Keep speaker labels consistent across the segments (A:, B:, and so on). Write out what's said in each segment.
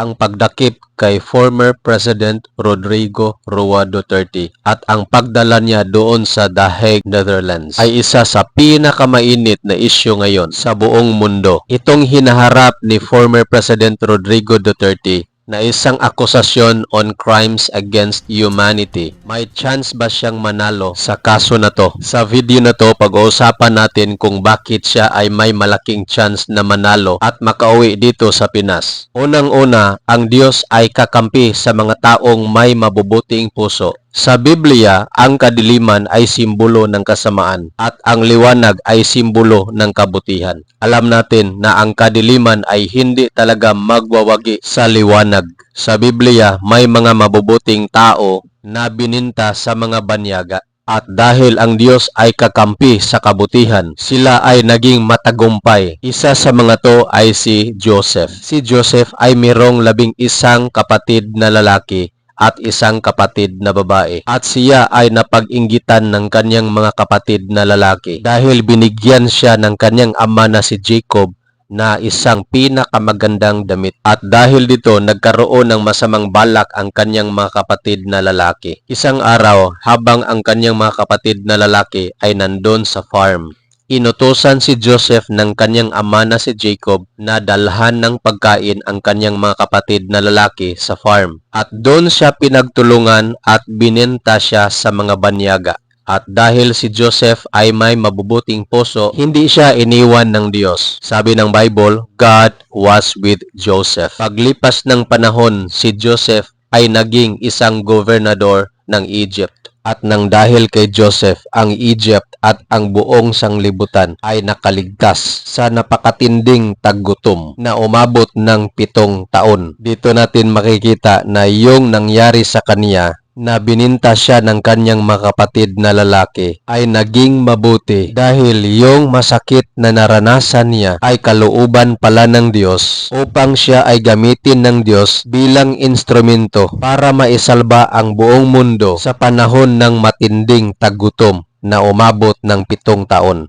A: ang pagdakip kay former President Rodrigo Roa Duterte at ang pagdala niya doon sa The Hague, Netherlands ay isa sa pinakamainit na isyu ngayon sa buong mundo. Itong hinaharap ni former President Rodrigo Duterte na isang akusasyon on crimes against humanity. May chance ba siyang manalo sa kaso na to? Sa video na to, pag-uusapan natin kung bakit siya ay may malaking chance na manalo at makauwi dito sa Pinas. Unang-una, ang Diyos ay kakampi sa mga taong may mabubuting puso. Sa Biblia, ang kadiliman ay simbolo ng kasamaan at ang liwanag ay simbolo ng kabutihan. Alam natin na ang kadiliman ay hindi talaga magwawagi sa liwanag. Sa Biblia, may mga mabubuting tao na bininta sa mga banyaga. At dahil ang Diyos ay kakampi sa kabutihan, sila ay naging matagumpay. Isa sa mga to ay si Joseph. Si Joseph ay mirong labing isang kapatid na lalaki at isang kapatid na babae. At siya ay napag-inggitan ng kanyang mga kapatid na lalaki dahil binigyan siya ng kanyang ama na si Jacob na isang pinakamagandang damit. At dahil dito, nagkaroon ng masamang balak ang kanyang mga kapatid na lalaki. Isang araw, habang ang kanyang mga kapatid na lalaki ay nandun sa farm, Inutusan si Joseph ng kanyang ama na si Jacob na dalhan ng pagkain ang kanyang mga kapatid na lalaki sa farm. At doon siya pinagtulungan at binenta siya sa mga banyaga. At dahil si Joseph ay may mabubuting puso, hindi siya iniwan ng Diyos. Sabi ng Bible, God was with Joseph. Paglipas ng panahon, si Joseph ay naging isang gobernador ng Egypt. At nang dahil kay Joseph, ang Egypt at ang buong sanglibutan ay nakaligtas sa napakatinding taggutom na umabot ng pitong taon. Dito natin makikita na yung nangyari sa kanya na bininta siya ng kanyang mga kapatid na lalaki ay naging mabuti dahil yung masakit na naranasan niya ay kalooban pala ng Diyos upang siya ay gamitin ng Diyos bilang instrumento para maisalba ang buong mundo sa panahon ng matinding tagutom na umabot ng pitong taon.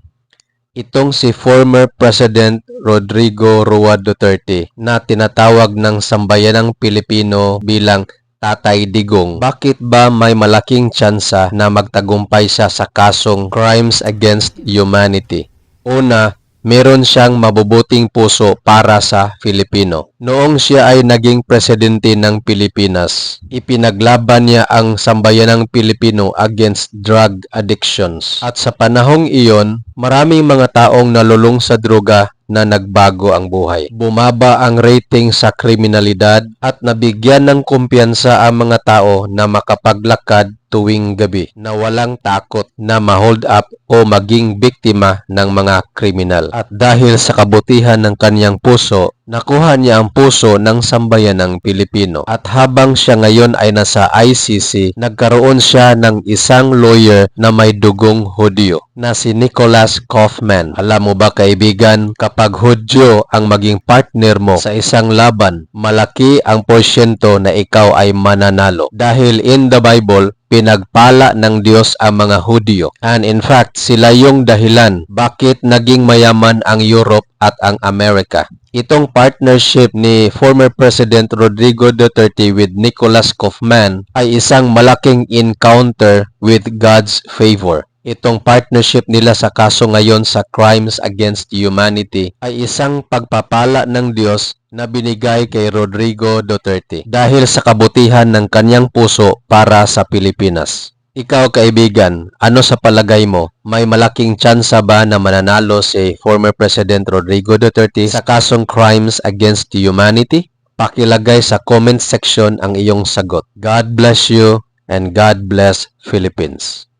A: Itong si former President Rodrigo Roa Duterte na tinatawag ng sambayanang Pilipino bilang Tatay Digong, bakit ba may malaking tsansa na magtagumpay siya sa kasong Crimes Against Humanity? Una, meron siyang mabubuting puso para sa Filipino. Noong siya ay naging presidente ng Pilipinas, ipinaglaban niya ang sambayanang Pilipino against drug addictions. At sa panahong iyon, maraming mga taong nalulung sa droga na nagbago ang buhay. Bumaba ang rating sa kriminalidad at nabigyan ng kumpiyansa ang mga tao na makapaglakad tuwing gabi na walang takot na ma-hold up o maging biktima ng mga kriminal. At dahil sa kabutihan ng kanyang puso, nakuha niya ang puso ng sambayanang Pilipino. At habang siya ngayon ay nasa ICC, nagkaroon siya ng isang lawyer na may dugong Hudyo na si Nicholas Kaufman. Alam mo ba kaibigan, kapag Hudyo ang maging partner mo sa isang laban, malaki ang porsyento na ikaw ay mananalo. Dahil in the Bible, pinagpala ng Diyos ang mga Hudyo. And in fact, sila yung dahilan bakit naging mayaman ang Europe at ang Amerika. Itong partnership ni former President Rodrigo Duterte with Nicholas Kaufman ay isang malaking encounter with God's favor. Itong partnership nila sa kaso ngayon sa Crimes Against Humanity ay isang pagpapala ng Diyos na binigay kay Rodrigo Duterte dahil sa kabutihan ng kanyang puso para sa Pilipinas. Ikaw kaibigan, ano sa palagay mo? May malaking tsansa ba na mananalo si former President Rodrigo Duterte sa kasong Crimes Against Humanity? Pakilagay sa comment section ang iyong sagot. God bless you and God bless Philippines.